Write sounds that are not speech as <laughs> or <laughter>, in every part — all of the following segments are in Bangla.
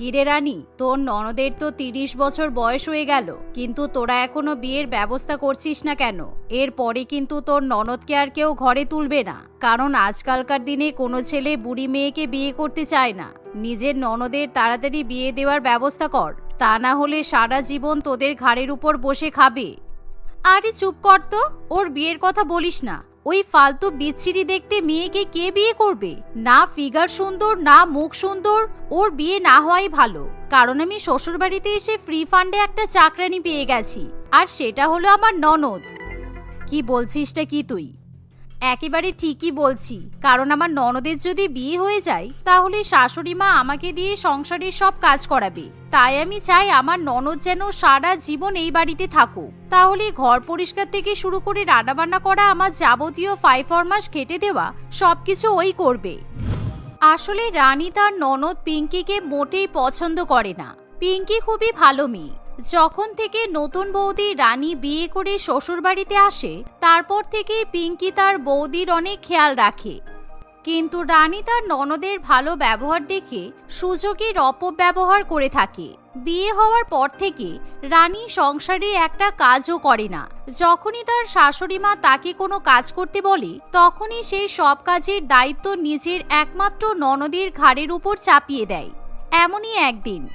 কিরে রানী, তোর ননদের তো তিরিশ বছর বয়স হয়ে গেল, কিন্তু তোরা এখনও বিয়ের ব্যবস্থা করছিস না কেন? এরপরে কিন্তু তোর ননদকে আর কেউ ঘরে তুলবে না, কারণ আজকালকার দিনে কোনো ছেলে বুড়ি মেয়েকে বিয়ে করতে চায় না। নিজের ননদের তাড়াতাড়ি বিয়ে দেওয়ার ব্যবস্থা কর, তা না হলে সারা জীবন তোদের ঘাড়ের উপর বসে খাবে। আরে চুপ কর তো, ওর বিয়ের কথা বলিস না। ওই ফালতু বিচ্ছিরি দেখতে মেয়েকে কে বিয়ে করবে? না ফিগার সুন্দর, না মুখ সুন্দর, ওর বিয়ে না হওয়াই ভালো। কারণ আমি শ্বশুর বাড়িতে এসে ফ্রি ফান্ডে একটা চাকরানি পেয়ে গেছি। আর সেটা হলো আমার ননদ। কি বলছিসটা কি তুই? একেবারে ঠিকই বলছি। কারণ আমার ননদের যদি বিয়ে হয়ে যায়, তাহলে শাশুড়ি মা আমাকে দিয়ে সংসারের সব কাজ করাবে। তাই আমি চাই আমার ননদ যেন সারা জীবন এই বাড়িতে থাকুক। তাহলে ঘর পরিষ্কার থেকে শুরু করে রান্নাবান্না করা, আমার যাবতীয় ফাইভ ফরমাস খেটে দেওয়া, সবকিছু ওই করবে। আসলে রানী তার ননদ পিঙ্কিকে মোটেই পছন্দ করে না। পিঙ্কি খুবই ভালো মেয়ে। যখন থেকে নতুন বৌদি রানী বিয়ে করে শ্বশুরবাড়িতে আসে, তারপর থেকে পিঙ্কি তার বৌদির অনেক খেয়াল রাখে। কিন্তু রানী তার ননদের ভালো ব্যবহার দেখে সুযোগের অপব্যবহার করে থাকে। বিয়ে হওয়ার পর থেকে রানী সংসারে একটা কাজও করে না। যখনই তার শাশুড়ি মা তাকে কোনো কাজ করতে বলে, তখনই সেই সব কাজের দায়িত্ব নিজের একমাত্র ননদের ঘাড়ের উপর চাপিয়ে দেয়। এমনই একদিন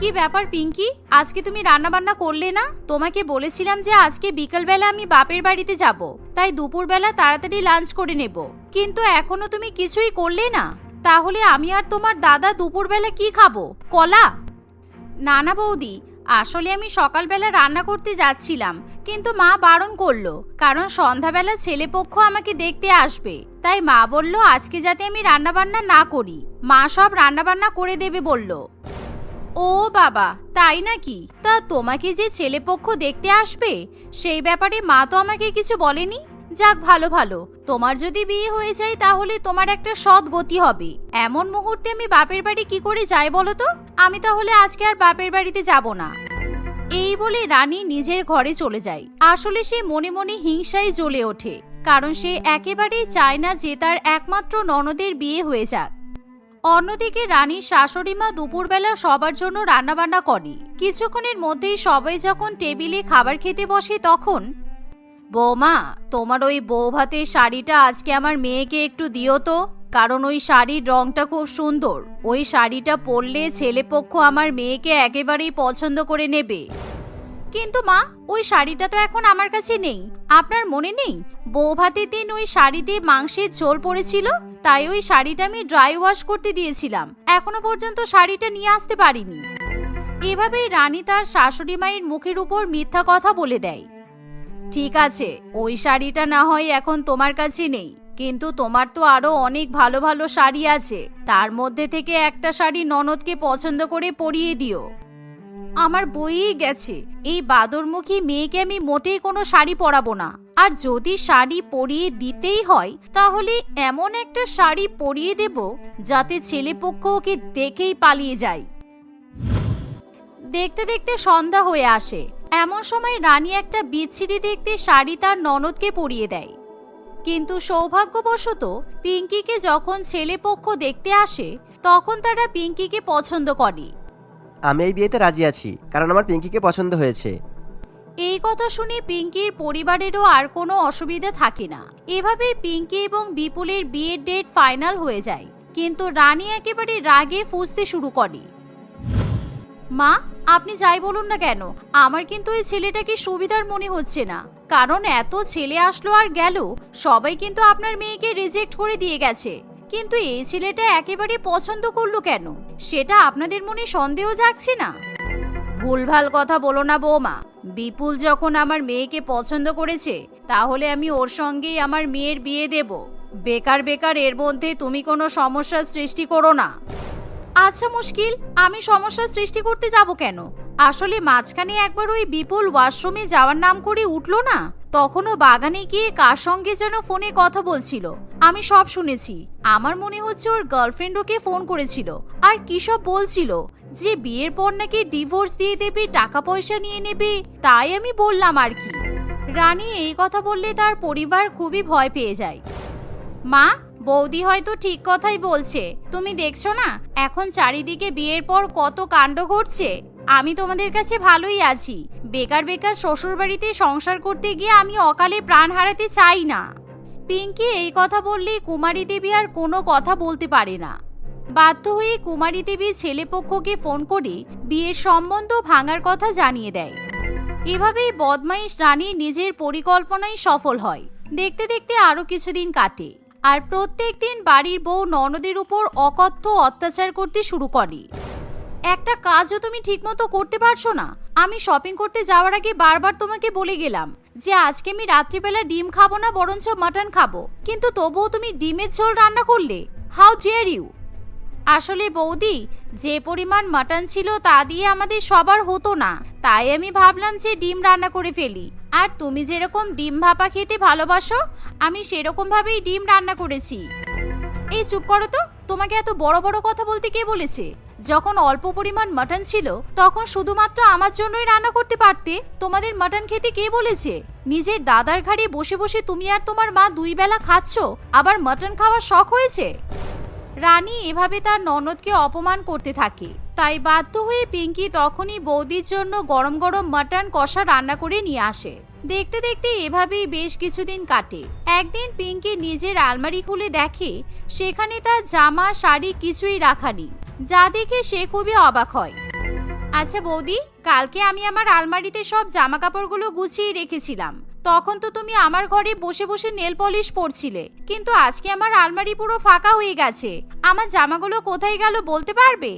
কি ব্যাপার পিঙ্কি? আজকে তুমি রান্না বান্না করলে না? তোমাকে বলেছিলাম যে আজকে বিকেলবেলা আমি বাপের বাড়িতে যাব। তাই দুপুরবেলা তাড়াতাড়ি লাঞ্চ করে নেব। কিন্তু এখনও তুমি কিছুই করলে না? তাহলে আমি আর তোমার দাদা দুপুরবেলা কি খাব? কলা? না না বৌদি, আসলে আমি সকালবেলা রান্না করতে যাচ্ছিলাম, কিন্তু মা বারণ করল, কারণ সন্ধ্যাবেলা ছেলেপক্ষ আমাকে দেখতে আসবে। তাই মা বলল, আজকে যাতে আমি রান্নাবান্না না করি। মা সব রান্নাবান্না করে দেবে বলল। ও বাবা, তাই নাকি? তা তোমাকে যে ছেলেপক্ষ দেখতে আসবে, সেই ব্যাপারে মা তো আমাকে কিছু বলেনি? যাক, ভালো ভালো। তোমার যদি বিয়ে হয়ে যায় তাহলে তোমার একটা সৎ গতি হবে। এমন মুহূর্তে আমি বাপের বাড়ি কি করে যাই বলো তো? আমি তাহলে আজকে আর বাপের বাড়িতে যাব না। এই বলে রানী নিজের ঘরে চলে যায়। আসলে সে মনে মনে হিংসায় জ্বলে ওঠে, কারণ সে একেবারেই চায় না যে তার একমাত্র ননদের বিয়ে হয়ে যাক। অন্যদিকে রানীর শাশুড়ি মা দুপুরবেলা সবার জন্য রান্নাবান্না করে কিছুক্ষণের মধ্যেই সবাই যখন টেবিলে খাবার খেতে বসে তখন, বৌমা, তোমার ওই বউ ভাতের শাড়িটা আজকে আমার মেয়েকে একটু দিও তো, কারণ ওই শাড়ির রংটা খুব সুন্দর। ওই শাড়িটা পরলে ছেলেপক্ষ আমার মেয়েকে একেবারেই পছন্দ করে নেবে। কিন্তু মা, ওই শাড়িটা তো এখন আমার কাছে নেই। আপনার মনে নেই? বউ ভাতের দিন ওই শাড়িতে মাংসের ঝোল পড়েছিল, তাই ওই শাড়িটা আমি ড্রাই ওয়াশ করতে দিয়েছিলাম। এখনও পর্যন্ত শাড়িটা নিয়ে আসতে পারিনি। এভাবেই রানী তার শাশুড়ি মায়ের মুখের উপর মিথ্যা কথা বলে দেয়। ঠিক আছে, ওই শাড়িটা না হয় এখন তোমার কাছে নেই, কিন্তু তোমার তো আরও অনেক ভালো ভালো শাড়ি আছে। তার মধ্যে থেকে একটা শাড়ি ননদকে পছন্দ করে পরিয়ে দিও। আমার বইই গেছে। এই বাদরমুখী মেয়েকে আমি মোটেই কোনো শাড়ি পরাবো না। আর যদি শাড়ি পরিয়ে দিতেই হয়, তাহলে এমন একটা শাড়ি পরিয়ে দেব, যাতে ছেলেপক্ষ ওকে দেখেই পালিয়ে যায়। দেখতে দেখতে সন্ধ্যা হয়ে আসে। এমন সময় রানী একটা বিচ্ছিরি দেখতে শাড়ি তার ননদকে পরিয়ে দেয়। কিন্তু সৌভাগ্যবশত পিঙ্কিকে যখন ছেলেপক্ষ দেখতে আসে, তখন তারা পিঙ্কিকে পছন্দ করে। আমি এই বিয়েতে রাজি আছি, কারণ আমার পিঙ্কিকে পছন্দ হয়েছে। এই কথা শুনে পিঙ্কির পরিবারেরও আর কোনো অসুবিধা থাকে না। এভাবে পিঙ্কি এবং বিপুলের বিয়ের ডেট ফাইনাল হয়ে যায়, কিন্তু রানী একেবারে রাগে ফুঁসতে শুরু করে। মা, আপনি যাই বলুন না কেন, আমার কিন্তু এই ছেলেটাকে সুবিধার মনে হচ্ছে না। কারণ এত ছেলে আসলো আর গেল, সবাই কিন্তু আপনার মেয়েকে রিজেক্ট করে দিয়ে গেছে। কিন্তু এই ছেলেটা একেবারে পছন্দ করল কেন? সেটা আপনাদের মনে সন্দেহ জাগছে না? ভুলভাল কথা বলো না, বৌমা। বিপুল যখন আমার মেয়েকে পছন্দ করেছে, তাহলে আমি ওর সঙ্গেই আমার মেয়ের বিয়ে দেব। বেকার বেকার, এর মধ্যে তুমি কোনো সমস্যার সৃষ্টি করো না। আচ্ছা মুশকিল, আমি সমস্যার সৃষ্টি করতে যাব কেন? আসলে মাঝখানে একবার ওই বিপুল ওয়াশরুমে যাওয়ার নাম করে উঠল না? তখনও বাগানে গিয়ে কার সঙ্গে যেন ফোনে কথা বলছিল? আমি সব শুনেছি, আমার মনে হচ্ছে ওর গার্লফ্রেন্ড ওকে ফোন করেছিল। আর কি সব বলছিল? যে বিয়ের পর নাকি ডিভোর্স দিয়ে দেবে, টাকা পয়সা নিয়ে নেবে, তাই আমি বললাম আর কি। রানী এই কথা বললে তার পরিবার খুবই ভয় পেয়ে যায়। মা বৌদি হয়তো ঠিক কথাই বলছে। তুমি দেখছ না? এখন চারিদিকে বিয়ের পর কত কাণ্ড ঘটছে। আমি তোমাদের কাছে ভালোই আছি। বেকার বেকার শ্বশুর বাড়িতে সংসার করতে গিয়ে আমি অকালে প্রাণ হারাতে চাই না। পিঙ্কি এই কথা বললে কুমারী দেবী আর কোনো কথা বলতে পারে না। বাধ্য হয়ে কুমারী দেবী ছেলেপক্ষকে ফোন করে বিয়ের সম্বন্ধ ভাঙার কথা জানিয়ে দেয়। এভাবেই বদমাইশ রানী নিজের পরিকল্পনায় সফল হয়। দেখতে দেখতে আরও কিছুদিন কাটে। আর প্রত্যেক দিন বাড়ির বউ ননদের উপর অকথ্য অত্যাচার করতে শুরু করে। একটা কাজও তুমি ঠিকমতো করতে পারছ না। আমি শপিং করতে যাওয়ার আগে বারবার তোমাকে বলে গেলাম যে আজকে আমি রাত্রিবেলা ডিম খাব না, বরঞ্চ মাটন খাব। কিন্তু তবুও তুমি ডিমের ঝোল রান্না করলে। হাউ ডেয়ার ইউ আসলে বৌদি, যে পরিমাণ মাটন ছিল তা দিয়ে আমাদের সবার হতো না। তাই আমি ভাবলাম যে ডিম রান্না করে ফেলি। আর তুমি যেরকম ডিম ভাপা খেতে ভালোবাসো, আমি সেরকম ভাবেই ডিম রান্না করেছি। এই চুপ করো তো, তোমাকে এত বড় বড় কথা বলতে কে বলেছে? যখন অল্প পরিমাণ মাটন ছিল, তখন শুধুমাত্র আমার জন্যই রান্না করতে পারতে? তোমাদের মাটন খেতে কে বলেছে? নিজের দাদার ঘাড়ে বসে বসে তুমি আর তোমার মা দুই বেলা খাচ্ছ, আবার মাটন খাওয়ার শখ হয়েছে? রানী এভাবে তার ননদকে অপমান করতে থাকে। তাই বাধ্য হয়ে পিঙ্কি তখনই বৌদির জন্য গরম গরম মাটন কষা রান্না করে নিয়ে আসে। দেখতে দেখতে এভাবেই বেশ কিছুদিন কাটে। একদিন পিঙ্কি নিজের আলমারি খুলে দেখে, সেখানে তার জামা, শাড়ি কিছুই রাখা নেই, যা দেখে সে খুবই অবাক হয়। আচ্ছা বৌদি, কালকে আমি আমার আলমারিতে সব জামা কাপড়গুলো গুছিয়ে রেখেছিলাম। তখন তো তুমি আমার ঘরে বসে বসে নেল পলিশ পরছিলে, কিন্তু আজকে আমার আলমারি পুরো ফাঁকা হয়ে গেছে। আমার জামাগুলো কোথায় গেল বলতে পারবে?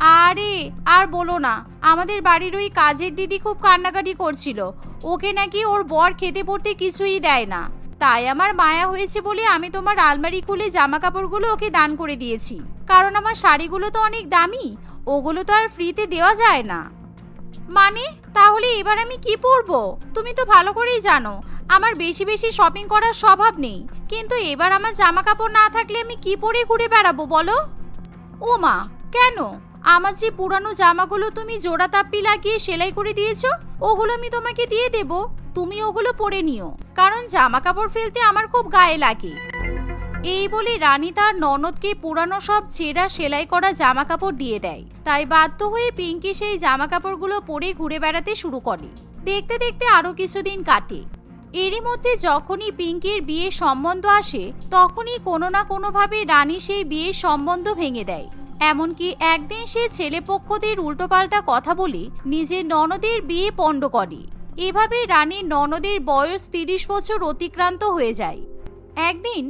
আরে, আর বলো না, আমাদের বাড়ির ওই কাজের দিদি খুব কান্নাকাটি করছিল। ওকে নাকি ওর বর খেতে পড়তে কিছুই দেয় না। তাই আমার মায়া হয়েছে বলে আমি তোমার আলমারি খুলে জামা কাপড়গুলো ওকে দান করে দিয়েছি। কারণ আমার শাড়িগুলো তো অনেক দামি, ওগুলো তো আর ফ্রিতে দেওয়া যায় না। মানে তাহলে এবার আমি কি পরবো? তুমি তো ভালো করেই জানো, আমার বেশি বেশি শপিং করার স্বভাব নেই। কিন্তু এবার আমার জামা কাপড় না থাকলে আমি কি পরে ঘুরে বেড়াবো বলো? ও মা কেন? আমার যে পুরানো জামাগুলো তুমি জোড়া তাপ্পি লাগিয়ে সেলাই করে দিয়েছ, ওগুলো আমি তোমাকে দিয়ে দেব। তুমি ওগুলো পরে নিও। কারণ জামা কাপড় ফেলতে আমার খুব গায়ে লাগে। এই বলে রানী তার ননদকে পুরানো সব ছেঁড়া সেলাই করা জামা কাপড় দিয়ে দেয়। তাই বাধ্য হয়ে পিঙ্কি সেই জামা কাপড়গুলো পরে ঘুরে বেড়াতে শুরু করে। দেখতে দেখতে আরও কিছুদিন কাটে। এরই মধ্যে যখনই পিঙ্কির বিয়ের সম্বন্ধ আসে, তখনই কোনো না কোনোভাবে রানী সেই বিয়ের সম্বন্ধ ভেঙে দেয়। এমনকি একদিন সে ছেলেপক্ষদের উল্টোপাল্টা কথা বলে নিজের ননদের বিয়ে পণ্ড করে। এভাবে রানীর ননদের বয়স তিরিশ বছর অতিক্রান্ত হয়ে যায়। একদিন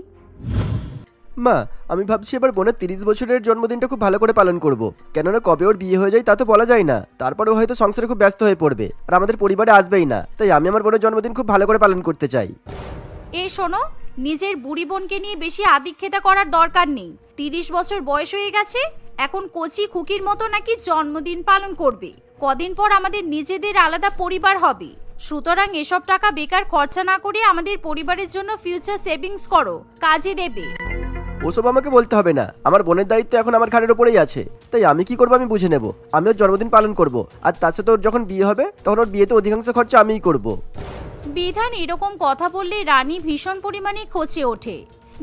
মা আমি ভাবছি এবার বোনের তিরিশ বছরের জন্মদিনটা খুব ভালো করে পালন করব। কেননা কবে ওর বিয়ে হয়ে যায় তা তো বলা যায় না। তারপরেও হয়তো সংসারে খুব ব্যস্ত হয়ে পড়বে আর আমাদের পরিবারে আসবেই না। তাই আমি আমার বোনের জন্মদিন খুব ভালো করে পালন করতে চাই। এই শোনো নিজের বুড়ি বোনকে নিয়ে বেশি আদিক্ষেতা করার দরকার নেই। তিরিশ বছর বয়স হয়ে গেছে, এখন কচি খুকির মতো নাকি জন্মদিন পালন করবে। কদিন পর আমাদের নিজেদের আলাদা পরিবার হবে। সুতরাং এসব টাকা বেকার খরচা না করে আমাদের পরিবারের জন্য ফিউচার সেভিংস করো, কাজে দেবে। ওসব আমাকে বলতে হবে না। আমার বোনের দায়িত্ব এখন আমার ঘাড়ের ওপরেই আছে। তাই আমি কি করব আমি বুঝে নেব। আমি ওর জন্মদিন পালন করব। আর তার সাথে ওর যখন বিয়ে হবে, তখন ওর বিয়েতে অধিকাংশ খরচা আমিই করব। বিধান এরকম কথা বললে রানী ভীষণ পরিমাণে খচে ওঠে।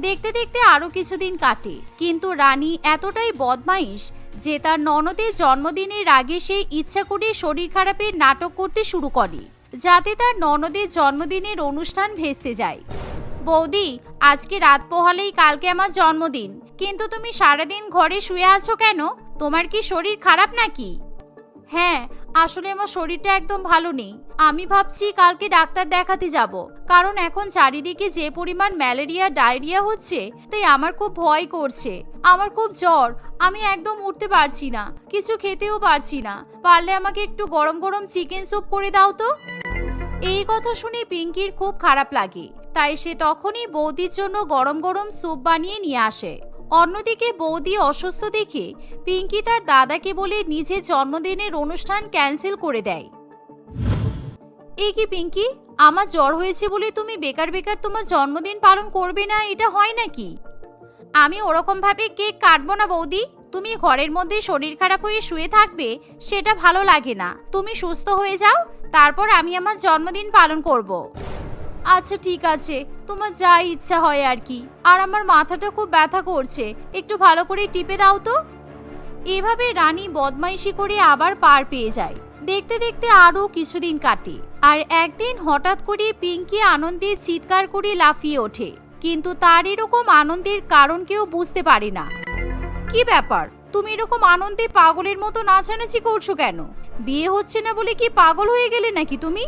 দেখতে দেখতে আরও কিছুদিন কাটে, কিন্তু রানী এতটাই বদমাইশ যে তার ননদের জন্মদিনের আগে সে ইচ্ছা করে শরীর খারাপের নাটক করতে শুরু করে, যাতে তার ননদের জন্মদিনের অনুষ্ঠান ভেস্তে যায়। বৌদি, আজকে রাত পোহালেই কালকে আমার জন্মদিন, কিন্তু তুমি সারাদিন ঘরে শুয়ে আছো কেন? তোমার কি শরীর খারাপ নাকি? হ্যাঁ আসলে আমার শরীরটা একদম ভালো নেই। আমি ভাবছি কালকে ডাক্তার দেখাতে যাব। কারণ এখন চারিদিকে যে পরিমাণ ম্যালেরিয়া, ডায়রিয়া হচ্ছে, তাই আমার খুব ভয় করছে। আমার খুব জ্বর। আমি একদম উঠতে পারছি না। কিছু খেতেও পারছি না। পারলে আমাকে একটু গরম গরম চিকেন স্যুপ করে দাও তো। এই কথা শুনে পিঙ্কির খুব খারাপ লাগে। তাই সে তখনই বৌদির জন্য গরম গরম স্যুপ বানিয়ে নিয়ে আসে। অন্যদিকে বৌদি অসুস্থ দেখে পিঙ্কি তার দাদাকে বলে নিজের জন্মদিনের অনুষ্ঠান ক্যান্সেল করে দেয়। এ কি পিঙ্কি? আমার জ্বর হয়েছে বলে তুমি বেকার বেকার তোমার জন্মদিন পালন করবে না, এটা হয় নাকি? আমি ওরকম ভাবে কেক কাটবো না বৌদি। তুমি ঘরের মধ্যে শরীর খারাপ হয়ে শুয়ে থাকবে, সেটা ভালো লাগে না। তুমি সুস্থ হয়ে যাও, তারপর আমি আমার জন্মদিন পালন করব। আচ্ছা ঠিক আছে। তোমার যা ইচ্ছা হয় আর কি। আর আমার মাথাটা খুব ব্যথা করছে। একটু ভালো করে টিপে দাও তো। এভাবে রানী বদমাইশি করে আবার পার পেয়ে যায়। দেখতে দেখতে আরও কিছুদিন কাটে। আর একদিন হঠাৎ করে পিঙ্কি আনন্দে চিৎকার করে লাফিয়ে ওঠে। কিন্তু তার এরকম আনন্দের কারণ কেউ বুঝতে পারে না। কি ব্যাপার? তুমি এরকম আনন্দে পাগলের মতো নাচানাচি করছ কেন? বিয়ে হচ্ছে না বলে কি পাগল হয়ে গেলে নাকি তুমি?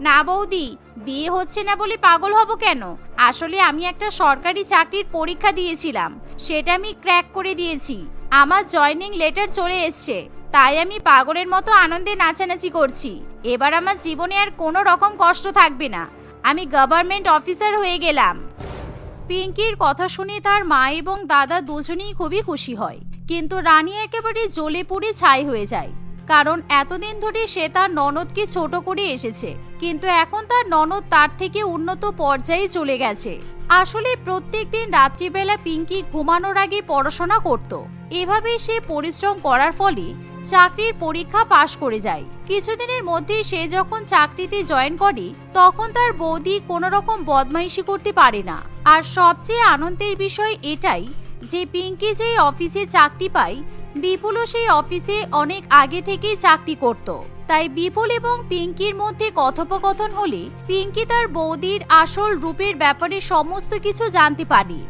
না বৌদি, বিয়ে হচ্ছে না বলে পাগল হব কেন? আসলে আমি একটা সরকারি চাকরির পরীক্ষা দিয়েছিলাম, সেটা আমি ক্র্যাক করে দিয়েছি। আমার জয়নিং লেটার চলে এসছে, তাই আমি পাগলের মতো আনন্দে নাচানাচি করছি। এবার আমার জীবনে আর কোনো রকম কষ্ট থাকবে না। আমি গভর্নমেন্ট অফিসার হয়ে গেলাম। পিঙ্কির কথা শুনে তার মা এবং দাদা দুজনেই খুবই খুশি হয়, কিন্তু রানী একেবারে জ্বলে পুড়ে ছাই হয়ে যায়। কারণ এতদিন ধরে সে তার ননদকে ছোট করে এসেছে। কিন্তু এখন তার ননদ তার থেকে উন্নত পর্যায়ে চলে গেছে। আসলে প্রত্যেক দিন রাত্রিবেলা পিঙ্কি ঘুমানোর আগে পড়াশোনা করত। এভাবে সে পরিশ্রম করার ফলে চাকরির পরীক্ষা পাশ করে যায়। কিছুদিনের মধ্যে সে যখন চাকরিতে জয়েন করে, তখন তার বৌদি কোনো রকম বদমাইশি করতে পারে না। আর সবচেয়ে আনন্দের বিষয় এটাই যে পিঙ্কি যে অফিসে চাকরি পায় বিপুলও সেই অফিসে অনেক আগে থেকেই চাকরি করত। তাই বিপুল এবং পিঙ্কির মধ্যে কথোপকথন হলে পিঙ্কি তার বৌদির আসল রূপের ব্যাপারে সমস্ত কিছু জানতে পারি।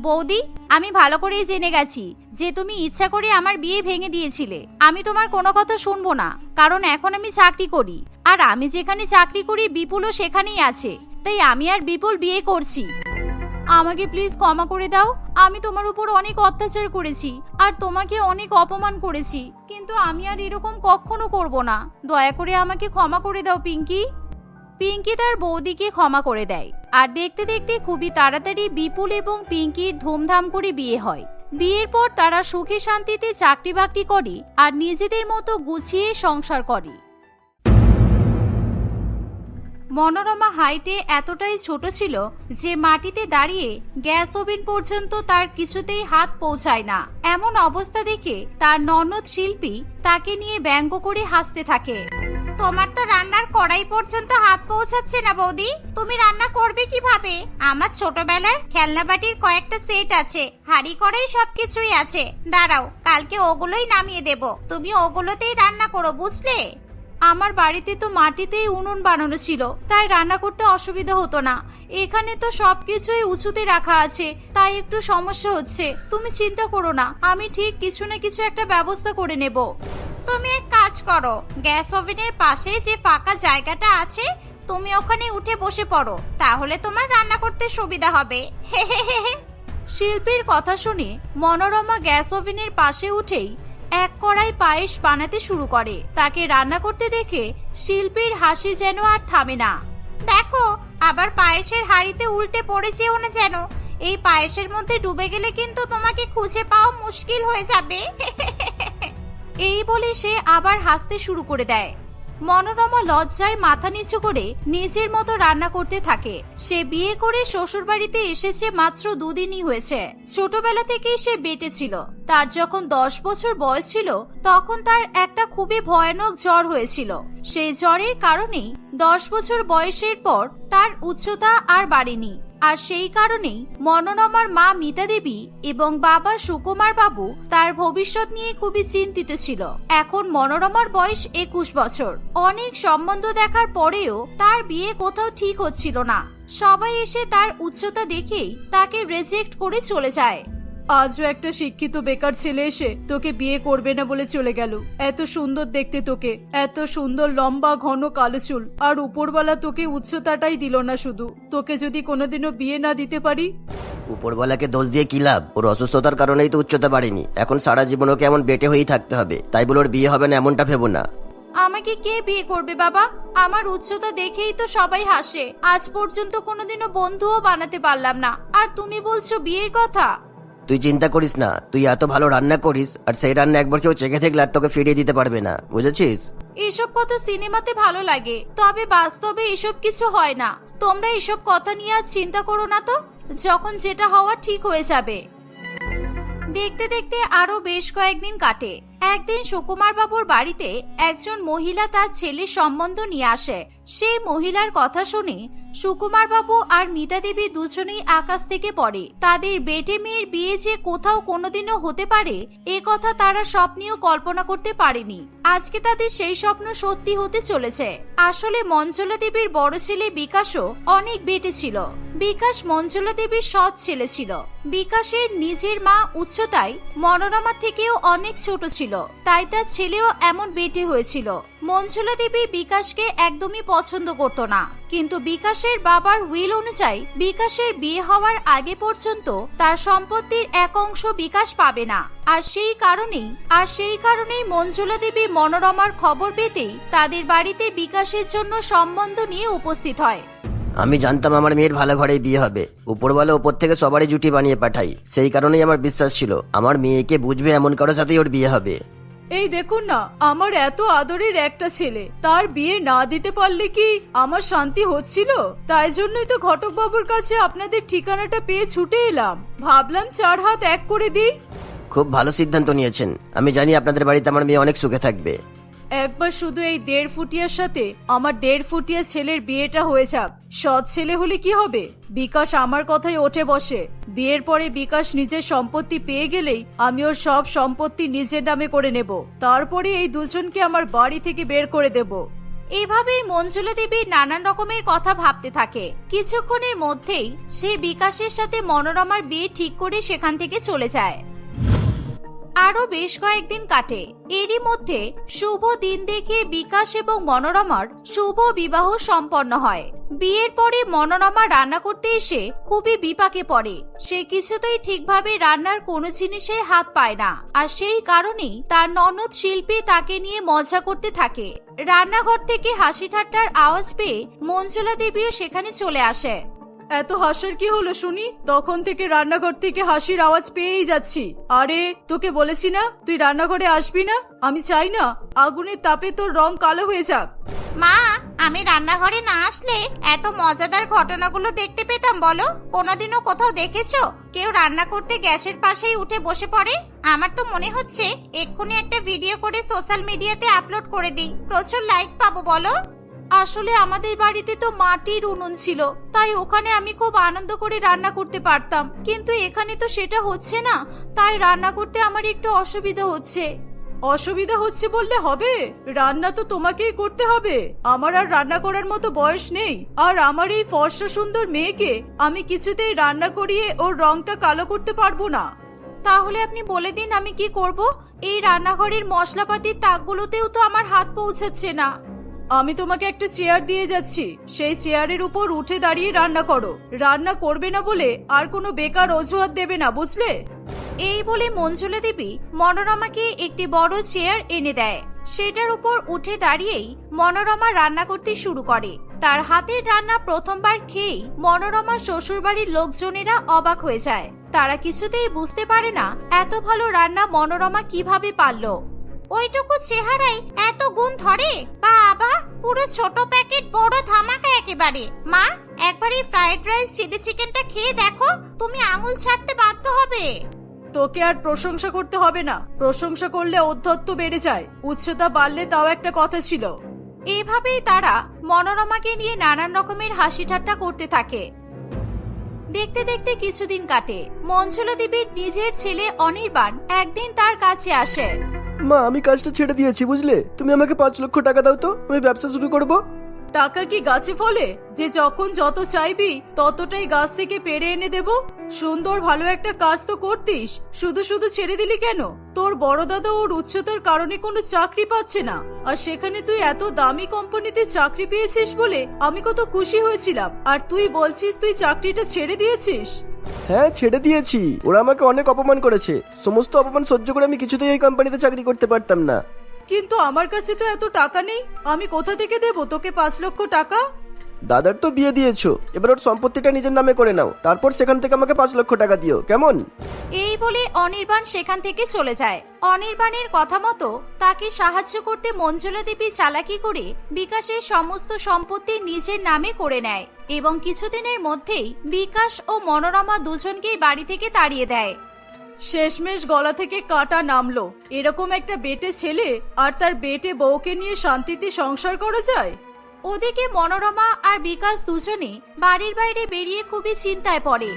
বৌদি, আমি ভালো করেই জেনে গেছি যে তুমি ইচ্ছা করে আমার বিয়ে ভেঙে দিয়েছিলে। আমি তোমার কোনো কথা শুনব না, কারণ এখন আমি চাকরি করি। আর আমি যেখানে চাকরি করি, বিপুলও সেখানেই আছে। তাই আমি আর বিপুল বিয়ে করছি। আমাকে প্লিজ ক্ষমা করে দাও। আমি তোমার উপর অনেক অত্যাচার করেছি আর তোমাকে অনেক অপমান করেছি, কিন্তু আমি আর এরকম কখনো করব না। দয়া করে আমাকে ক্ষমা করে দাও, পিঙ্কি। পিঙ্কি তার বৌদিকে ক্ষমা করে দেয়। আর দেখতে দেখতে খুবই তাড়াতাড়ি বিপুল এবং পিঙ্কির ধুমধাম করে বিয়ে হয়। বিয়ের পর তারা সুখে শান্তিতে চাকরি বাকরি করে আর নিজেদের মতো গুছিয়ে সংসার করে। মনোরমা হাইটে এতটাই ছোট ছিল যে মাটিতে দাঁড়িয়ে গ্যাস ওভেন পর্যন্ত তার কিছুতেই হাত পৌঁছায় না। এমন অবস্থা দেখে তার ননদ শিল্পী তাকে নিয়ে ব্যঙ্গ করে হাসতে থাকে। তোমার তো রান্নার কড়াই পর্যন্ত হাত পৌঁছাচ্ছে না বৌদি। তুমি রান্না করবে কীভাবে? আমার ছোটবেলার খেলনা বাটির কয়েকটা সেট আছে। হাড়ি কড়াই সবকিছুই আছে। দাঁড়াও, কালকে ওগুলোই নামিয়ে দেব। তুমি ওগুলোতেই রান্না করো, বুঝলে? আমার বাড়িতে তো মাটিতেই উনুন বানানো ছিল, তাই রান্না করতে অসুবিধা হতো না। এখানে তো সবকিছুই উঁচুতে রাখা আছে, তাই একটু সমস্যা হচ্ছে। তুমি চিন্তা করো না, আমি ঠিক কিছু না কিছু একটা ব্যবস্থা করে নেব। তুমি এক কাজ করো, গ্যাস ওভেনের পাশে যে ফাঁকা জায়গাটা আছে, তুমি ওখানে উঠে বসে পড়ো, তাহলে তোমার রান্না করতে সুবিধা হবে। শিল্পীর কথা শুনে মনোরমা গ্যাস ওভেনের পাশে উঠেই এক কড়াই পায়েস বানাতে শুরু করে। তাকে রান্না করতে দেখে শিল্পীর হাসি যেন আর থামে না। দেখো, আবার পায়েসের হাড়িতে উল্টে পড়ে যেও না যেন। এই পায়েসের মধ্যে ডুবে গেলে কিন্তু তোমাকে খুঁজে পাওয়া মুশকিল হয়ে যাবে। <laughs> এই বলে সে আবার হাসতে শুরু করে দেয়। মনোরমা লজ্জায় মাথা নিচু করে নিজের মতো রান্না করতে থাকে। সে বিয়ে করে শ্বশুর বাড়িতে এসেছে মাত্র দুদিনই হয়েছে। ছোটবেলা থেকেই সে বেটে ছিল। তার যখন দশ বছর বয়স ছিল, তখন তার একটা খুবই ভয়ানক জ্বর হয়েছিল। সেই জ্বরের কারণেই দশ বছর বয়সের পর তার উচ্চতা আর বাড়েনি। আর সেই কারণেই মনোরমার মা মিতা দেবী এবং বাবা সুকুমার বাবু তার ভবিষ্যৎ নিয়ে খুবই চিন্তিত ছিল। এখন মনোরমার বয়স একুশ বছর। অনেক সম্বন্ধ দেখার পরেও তার বিয়ে কোথাও ঠিক হচ্ছিল না। সবাই এসে তার উচ্চতা দেখেই তাকে রেজেক্ট করে চলে যায়। আজও একটা শিক্ষিত বেকার ছেলে এসে তোকে বিয়ে করবে না বলে চলে গেল। এত সুন্দর দেখতে তোকে এত সুন্দর লম্বা ঘন কালো চুল আর উপরওয়ালা তোকে উচ্চতাটাই দিল না শুধু। তোকে যদি কোনোদিনও বিয়ে না দিতে পারি? উপরওয়ালাকে দোষ দিয়ে কি লাভ? ওর অসুস্থতার কারণেই তো উচ্চতা বাড়েনি। এখন সারা জীবন ওকে এমন বেটে হয়েই থাকতে হবে। তাই বলে ওর বিয়ে হবে না এমনটা ভেবো না। আমাকে কে বিয়ে করবে বাবা? আমার উচ্চতা দেখেই তো সবাই হাসে। আজ পর্যন্ত কোনোদিনও বন্ধুও বানাতে পারলাম না। আর তুমি বলছো বিয়ের কথা? তুই চিন্তা করিস না, তুই এত ভালো রান্না করিস, আর সেই রান্না একবার কেউ চেখে থাকলে আর তোকে ফিরিয়ে দিতে পারবে না, বুঝেছিস? এসব কথা সিনেমাতে ভালো লাগে, তবে বাস্তবে এসব কিছু হয় না। তোমরা এসব কথা নিয়ে আর চিন্তা করো না তো, যখন যেটা হওয়া ঠিক হয়ে যাবে। দেখতে দেখতে আরও বেশ কয়েকদিন কাটে। একদিন সুকুমার বাবুর বাড়িতে একজন মহিলা তার ছেলের সম্বন্ধ নিয়ে আসে। সেই মহিলার কথা শুনে সুকুমার বাবু আর মিতা দেবী দুজনেই আকাশ থেকে পড়ে। তাদের বেটে মেয়ের বিয়ে যে কোথাও কোনোদিনও হতে পারে, এ কথা তারা স্বপ্নেও কল্পনা করতে পারেনি। আজকে তাদের সেই স্বপ্ন সত্যি হতে চলেছে। আসলে মঞ্জুলা দেবীর বড় ছেলে বিকাশও অনেক বেটে ছিল। বিকাশ মঞ্জুলা দেবীর সৎ ছেলে ছিল। বিকাশের নিজের মা উচ্চতায় মনোরমা থেকেও অনেক ছোট ছিল। তাই তার ছেলেও এমন বেটে হয়েছিল। মঞ্জুলা দেবী বিকাশকে একদমই পছন্দ করত না। কিন্তু বিকাশের বাবার উইল অনুযায়ী বিকাশের বিয়ে হওয়ার আগে পর্যন্ত তার সম্পত্তির এক অংশ বিকাশ পাবে না। আর সেই কারণেই, আর সেই কারণেই মঞ্জুলা দেবী মনোরমার খবর পেতেই তাদের বাড়িতে বিকাশের জন্য সম্বন্ধ নিয়ে উপস্থিত হয়। আমি জানতাম আমার মেয়ের ভালো ঘরেই বিয়ে হবে। উপরওয়ালা উপর থেকে সবারই জুটি বানিয়ে পাঠাই। সেই কারণেই আমার বিশ্বাস ছিল আমার মেয়েকে বুঝবে এমন কারোর সাথেই ওর বিয়ে হবে। এই দেখুন না আমার এত আদরের একটা ছেলে। তার বিয়ে না দিতে পারলে কি আমার শান্তি হচ্ছিল? তাই জন্যই তো ঘটক বাবুর কাছে আপনাদের ঠিকানাটা পেয়ে ছুটে এলাম। ভাবলাম চার হাত এক করে দিই। খুব ভালো সিদ্ধান্ত নিয়েছেন। আমি জানি আপনাদের বাড়িতে আমার মেয়ে অনেক সুখে থাকবে। একবার শুধু এই দেড় ফুটিয়ার সাথে আমার দেড় ফুটিয়া ছেলের বিয়েটা হয়ে যাক। সৎ ছেলে হলে কি হবে? বিকাশ আমার কথাই ওঠে বসে। বিয়ের পরে বিকাশ নিজের সম্পত্তি পেয়ে গেলেই আমি ওর সব সম্পত্তি নিজের নামে করে নেব। তারপরে এই দুজনকে আমার বাড়ি থেকে বের করে দেব। এভাবেই মঞ্জুলা দেবী নানান রকমের কথা ভাবতে থাকে। কিছুক্ষণের মধ্যেই সে বিকাশের সাথে মনোরমার বিয়ে ঠিক করে সেখান থেকে চলে যায়। আরও বেশ কয়েকদিন কাটে। এরই মধ্যে শুভ দিন দেখে বিকাশ এবং মনোরমার শুভ বিবাহ সম্পন্ন হয়। বিয়ের পরে মনোরমা রান্না করতে এসে খুবই বিপাকে পড়ে। সে কিছুতেই ঠিকভাবে রান্নার কোনো জিনিসে হাত পায় না। আর সেই কারণেই তার ননদ শিল্পী তাকে নিয়ে মজা করতে থাকে। রান্নাঘর থেকে হাসি ঠাট্টার আওয়াজ পেয়ে মঞ্জুলা দেবীও সেখানে চলে আসে। এত হাসার কি হলো শুনি? তখন থেকে রান্নাঘর থেকে হাসির আওয়াজ পেয়েই যাচ্ছি। আরে, তোকে বলেছি না? তুই রান্নাঘরে আসবি না? আমি চাই না। আগুনের তাপে তোর রং কালো হয়ে যাক। মা, আমি রান্নাঘরে না আসলে এত মজাদার ঘটনাগুলো দেখতে পেতাম, বলো? কোনোদিনও কোথাও দেখেছ? কেউ রান্না করতে গ্যাসের পাশেই উঠে বসে পড়ে? আমার তো মনে হচ্ছে, এক্ষুনি একটা ভিডিও করে সোশ্যাল মিডিয়াতে আপলোড করে দিই। প্রচুর লাইক পাবো, বলো? আসলে আমাদের বাড়িতে তো মাটির উনুন ছিল তাই ওখানে আমি খুব আনন্দ করে রান্না করতে পারতাম। কিন্তু এখানে তো সেটা হচ্ছে না তাই রান্না করতে আমার একটু অসুবিধা হচ্ছে। অসুবিধা হচ্ছে বললে হবে? রান্না তো তোমাকেই করতে হবে। আমার আর রান্না করার মতো বয়স নেই। আর আমার এই ফর্সা সুন্দর মেয়েকে আমি কিছুতেই রান্না করিয়ে ওর রংটা কালো করতে পারব না। তাহলে আপনি বলে দিন আমি কি করব? এই রান্নাঘরের মশলাপাতির তাকগুলোতেও তো আমার হাত পৌঁছাচ্ছে না। আমি তোমাকে একটা চেয়ার দিয়ে যাচ্ছি। সেই চেয়ারের উপর উঠে দাঁড়িয়ে রান্না করো। রান্না করবে না বলে আর কোনো বেকার অজুহাত দেবে না, বুঝলে? এই বলে মঞ্জুলা দেবী মনোরমাকে একটি বড় চেয়ার এনে দেয়। সেটার উপর উঠে দাঁড়িয়েই মনোরমা রান্না করতে শুরু করে। তার হাতের রান্না প্রথমবার খেয়েই মনোরমার শ্বশুরবাড়ির লোকজনেরা অবাক হয়ে যায়। তারা কিছুতেই বুঝতে পারে না এত ভালো রান্না মনোরমা কীভাবে পারল। ওইটুকু চেহারায় এত গুণ ধরে? বাবা পুরো ছোট প্যাকেট বড় ধামাকা একেবারে। মা একবার এই ফ্রাইড রাইস চিলি চিকেনটা খেয়ে দেখো তুমি আঙুল ছাড়তে বাধ্য হবে। তোকে আর প্রশংসা করতে হবে না। প্রশংসা করলে অধ্যত্ব বেড়ে যায়। উচ্চতা বাড়লে তাও একটা কথা ছিল। এভাবেই তারা মনোরমাকে নিয়ে নানান রকমের হাসি ঠাট্টা করতে থাকে। দেখতে দেখতে কিছুদিন কাটে। মঞ্জুলা দেবীর নিজের ছেলে অনির্বাণ একদিন তার কাছে আসে। মা, আমি কাজটা ছেড়ে দিয়েছি, বুঝলে? তুমি আমাকে পাঁচ লক্ষ টাকা দাও তো, আমি ব্যবসা শুরু করব। টাকা কি গাছে ফলে? যে যখন যত চাইবি, ততটাই গাছ থেকে পেরে এনে দেব। সুন্দর ভালো একটা কাজ তো করতিস, শুধু শুধু ছেড়ে দিলি কেন? তোর বড় দাদা ওর উচ্চতার কারণে কোনো চাকরি পাচ্ছে না। আর সেখানে তুই এত দামি কোম্পানিতে চাকরি পেয়েছিস বলে আমি কত খুশি হয়েছিলাম। আর তুই বলছিস তুই চাকরিটা ছেড়ে দিয়েছিস? হ্যাঁ ছেড়ে দিয়েছি। ওরা আমাকে অনেক অপমান করেছে। সমস্ত অপমান সহ্য করে আমি কিছুতেই এই কোম্পানিতে চাকরি করতে পারতাম না। কিন্তু আমার কাছে তো এত টাকা নেই। আমি কোথা থেকে দেব? তোকে পাঁচ লক্ষ টাকা? দাদার তো বিয়ে দিয়েছ। এবার ওর সম্পত্তিটা নিজের নামে করে নাও। তারপর সেখান থেকে আমাকে পাঁচ লক্ষ টাকা দিও। কেমন? এই বলে অনির্বাণ সেখান থেকে চলে যায়। অনির্বাণের কথা মতো তাকে সাহায্য করতে মঞ্জুলা দেবী চালাকি করে বিকাশের সমস্ত সম্পত্তি নিজের নামে করে নেয় এবং কিছুদিনের মধ্যেই বিকাশ ও মনোরমা দুজনকেই বাড়ি থেকে তাড়িয়ে দেয়। শেষমেশ গলা থেকে কাটা নামলো। এরকম একটা বেটে ছেলে আর তার বেটে বউকে নিয়ে শান্তিতে সংসার করা যায়? ওদিকে মনোরমা আর বিকাশ দুজনে বাড়ির বাইরে বেরিয়ে খুবই চিন্তায় পড়ে।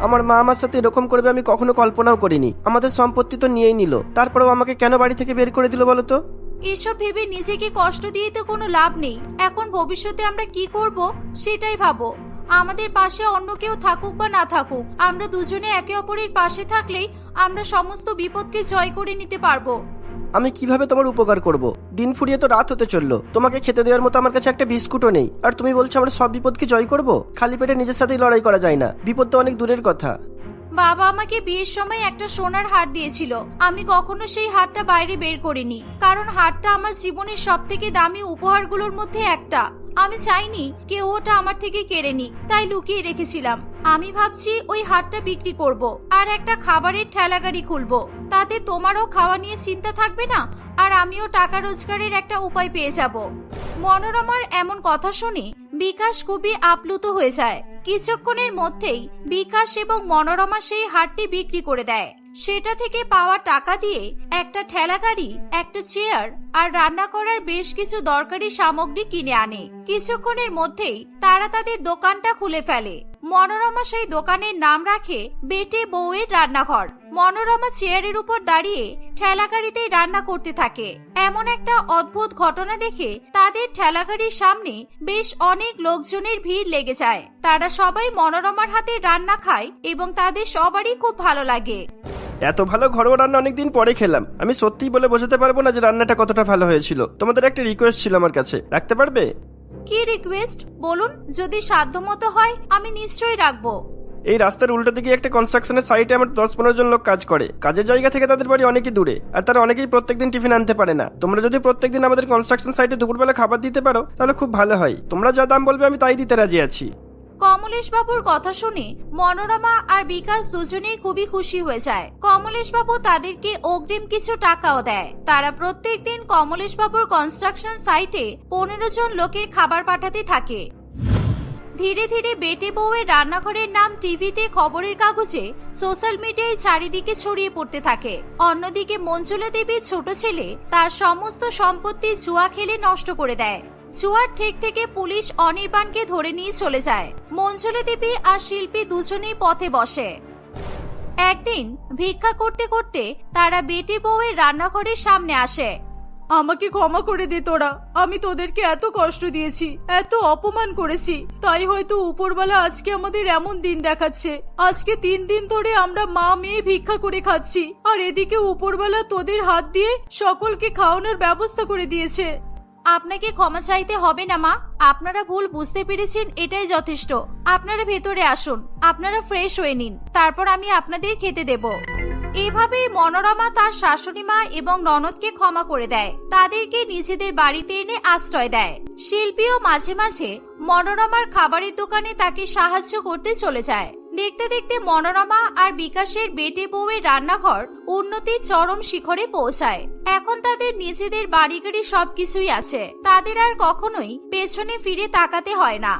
আমার মা আমার সাথে এরকম করবে আমি কখনো কল্পনাও করিনি। আমাদের সম্পত্তি তো নিয়েই নিল। তারপরেও আমাকে কেন বাড়ি থেকে বের করে দিল বলো তো? এসব ভেবে নিজেকে কষ্ট দিয়ে তো কোনো লাভ নেই। এখন ভবিষ্যতে আমরা কি করব সেটাই ভাবো। আমাদের পাশে অন্য কেউ থাকুক বা না থাকুক আমরা দুজনে একে অপরের পাশে থাকলেই আমরা সমস্ত বিপদকে জয় করে নিতে পারব। আমি কীভাবে তোমার উপকার করব? দিন ফুরিয়ে তো রাত হতে চলল। তোমাকে খেতে দেওয়ার মতো আমার কাছে একটা বিস্কুটও নেই। আর তুমি বলছো আমরা সব বিপদকে জয় করব? খালি পেটে নিজের সাথেই লড়াই করা যায় না। বিপদ তো অনেক দূরের কথা। বাবা আমাকে বিয়ের সময় একটা সোনার হার দিয়েছিল। আমি কখনো সেই হারটা বাইরে বের করিনি। কারণ হারটা আমার জীবনের সব থেকে দামি উপহারগুলোর মধ্যে একটা। আমি চাইনি কেউ ওটা আমার থেকে কেড়ে নি তাই লুকিয়ে রেখেছিলাম। আমি ভাবছি ওই হারটা বিক্রি করব। আর একটা খাবারের ঠেলাগাড়ি খুলবো। তাতে তোমারও খাওয়া নিয়ে চিন্তা থাকবে না, আর আমিও টাকা রোজগারের একটা উপায় পেয়ে যাব। মনোরমার এমন কথা শুনে বিকাশ খুবই আপ্লুত হয়ে যায়। কিছুক্ষণের মধ্যেই বিকাশ এবং মনোরমা সেই হাটটি বিক্রি করে দেয়। সেটা থেকে পাওয়া টাকা দিয়ে একটা ঠেলা গাড়ি, একটা চেয়ার আর রান্না করার বেশ কিছু দরকারি সামগ্রী কিনে আনে। কিছুক্ষণের মধ্যেই তারা তাদের দোকানটা খুলে ফেলে। মনোরমা সেই দোকানের নাম রাখে বেটে বউয়ের রান্নাঘর। মনোরমা চেয়ারের উপর দাঁড়িয়ে ঠেলা গাড়িতেই রান্না করতে থাকে। এমন একটা অদ্ভুত ঘটনা দেখে তাদের ঠেলা গাড়ির সামনে বেশ অনেক লোকজনের ভিড় লেগে যায়। তারা সবাই মনোরমার হাতে রান্না খায় এবং তাদের সবারই খুব ভালো লাগে। এত ভালো ঘরোয়া রান্না অনেকদিন পরে খেলাম। আমি সত্যিই বলে বোঝাতে পারব না যে রান্নাটা কতটা ভালো হয়েছিল। তোমাদের একটা রিকোয়েস্ট ছিল আমার কাছে। রাখতে পারবে? কি রিকোয়েস্ট বলুন, যদি সাধ্যমতো হয়, আমি নিশ্চয়ই রাখব। এই রাস্তার উল্টো দিকে একটা কনস্ট্রাকশনের সাইটে আমার দশ পনেরো জন লোক কাজ করে। কাজের জায়গা থেকে তাদের বাড়ি অনেকই দূরে। আর তারা অনেকেই প্রত্যেকদিন টিফিন আনতে পারে না। তোমরা যদি প্রত্যেকদিন আমাদের কনস্ট্রাকশন সাইটে দুপুরবেলা খাবার দিতে পারো, তাহলে খুব ভালো হয়। তোমরা যা দাম বলবে, আমি তাই দিতে রাজি আছি। কমলেশ বাবুর কথা শুনে মনোরমা আর বিকাশ দুজনেই খুবই খুশি হয়ে যায়। কমলেশ বাবু তাদেরকে অগ্রিম কিছু টাকাও দেয়। তারা প্রত্যেকদিন কমলেশ বাবুর কনস্ট্রাকশন সাইটে পনেরো জন লোকের খাবার পাঠাতে থাকে। ধীরে ধীরে বেটে বউয়ের রান্নাঘরের নাম টিভিতে খবরের কাগজে সোশ্যাল মিডিয়ায় চারিদিকে ছড়িয়ে পড়তে থাকে। অন্যদিকে মঞ্জুলা দেবীর ছোট ছেলে তার সমস্ত সম্পত্তি জুয়া খেলে নষ্ট করে দেয়। জুয়ার ঠেক থেকে পুলিশ অনির্বাণকে ধরে নিয়ে চলে যায়। মঞ্জুলা দেবী আর শিল্পী দুজনেই পথে বসে। একদিন ভিক্ষা করতে করতে তারা বেটি বউয়ের রান্নাঘরের সামনে আসে। আমাকে ক্ষমা করে দে তোরা, আমি তোদেরকে এত কষ্ট দিয়েছি, এত অপমান করেছি, তাই হয়তো উপরবেলা আজকে আমাদের এমন দিন দেখাচ্ছে। আজকে তিন দিন ধরে আমরা মা মেয়ে ভিক্ষা করে খাচ্ছি, আর এদিকে উপরবেলা তোদের হাত দিয়ে সকলকে খাওয়ানোর ব্যবস্থা করে দিয়েছে। আপনাকে ক্ষমা চাইতে হবে না, মা। আপনারা ভুল বুঝতে পেরেছেন, এটাই যথেষ্ট। আপনারা ভেতরে আসুন। আপনারা ফ্রেশ হয়ে নিন। তারপর আমি আপনাদের খেতে দেব। এভাবেই মনোরমা তার শাশুড়ি মা এবং ননদকে ক্ষমা করে দেয়। তাদেরকে নিজেদের বাড়িতে এনে আশ্রয় দেয়। শিল্পীও মাঝে মাঝে মনোরমার খাবারের দোকানে তাকে সাহায্য করতে চলে যায়। দেখতে দেখতে মনোরমা আর বিকাশের বেটে বউয়ের রান্নাঘর উন্নতির চরম শিখরে পৌঁছায়। এখন তাদের নিজেদের বাড়ি গাড়ি সবকিছুই আছে। তাদের আর কখনোই পেছনে ফিরে তাকাতে হয় না।